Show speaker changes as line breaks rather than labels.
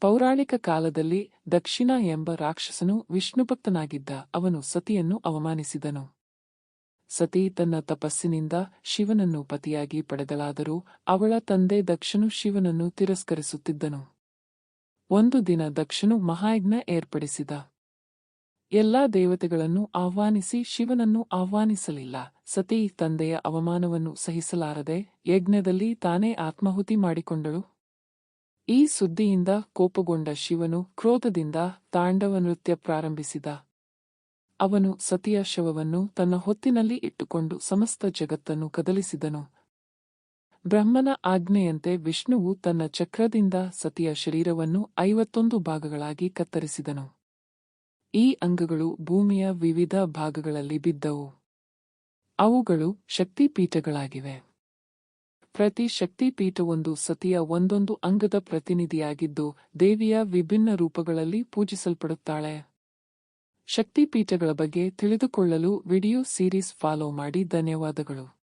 ಪೌರಾಣಿಕ ಕಾಲದಲ್ಲಿ ದಕ್ಷಿಣ ಎಂಬ ರಾಕ್ಷಸನು ವಿಷ್ಣುಭಕ್ತನಾಗಿದ್ದ ಅವನು ಸತಿಯನ್ನು ಅವಮಾನಿಸಿದನು. ಸತಿ ತನ್ನ ತಪಸ್ಸಿನಿಂದ ಶಿವನನ್ನು ಪತಿಯಾಗಿ ಪಡೆದಳಾದರೂ ಅವಳ ತಂದೆ ದಕ್ಷನು ಶಿವನನ್ನು ತಿರಸ್ಕರಿಸುತ್ತಿದ್ದನು. ಒಂದು ದಿನ ದಕ್ಷನು ಮಹಾಯಜ್ಞ ಏರ್ಪಡಿಸಿದ. ಎಲ್ಲಾ ದೇವತೆಗಳನ್ನು ಆಹ್ವಾನಿಸಿ ಶಿವನನ್ನು ಆಹ್ವಾನಿಸಲಿಲ್ಲ. ಸತಿ ತಂದೆಯ ಅವಮಾನವನ್ನು ಸಹಿಸಲಾರದೆ ಯಜ್ಞದಲ್ಲಿ ತಾನೇ ಆತ್ಮಾಹುತಿ ಮಾಡಿಕೊಂಡಳು. ಈ ಸುದ್ದಿಯಿಂದ ಕೋಪಗೊಂಡ ಶಿವನು ಕ್ರೋಧದಿಂದ ತಾಂಡವ ನೃತ್ಯ ಪ್ರಾರಂಭಿಸಿದ. ಅವನು ಸತಿಯ ಶವವನ್ನು ತನ್ನ ಹೊತ್ತಿನಲ್ಲಿ ಇಟ್ಟುಕೊಂಡು ಸಮಸ್ತ ಜಗತ್ತನ್ನು ಕದಲಿಸಿದನು. ಬ್ರಹ್ಮನ ಆಜ್ಞೆಯಂತೆ ವಿಷ್ಣುವು ತನ್ನ ಚಕ್ರದಿಂದ ಸತಿಯ ಶರೀರವನ್ನು ಐವತ್ತೊಂದು ಭಾಗಗಳಾಗಿ ಕತ್ತರಿಸಿದನು. ಈ ಅಂಗಗಳು ಭೂಮಿಯ ವಿವಿಧ ಭಾಗಗಳಲ್ಲಿ ಬಿದ್ದವು. ಅವುಗಳು ಶಕ್ತಿಪೀಠಗಳಾಗಿವೆ. ಪ್ರತಿ ಶಕ್ತಿಪೀಠವೊಂದು ಸತಿಯ ಒಂದೊಂದು ಅಂಗದ ಪ್ರತಿನಿಧಿಯಾಗಿದ್ದು ದೇವಿಯ ವಿಭಿನ್ನ ರೂಪಗಳಲ್ಲಿ ಪೂಜಿಸಲ್ಪಡುತ್ತಾಳೆ. ಶಕ್ತಿಪೀಠಗಳ ಬಗ್ಗೆ ತಿಳಿದುಕೊಳ್ಳಲು ವಿಡಿಯೋ ಸೀರೀಸ್ ಫಾಲೋ ಮಾಡಿ. ಧನ್ಯವಾದಗಳು.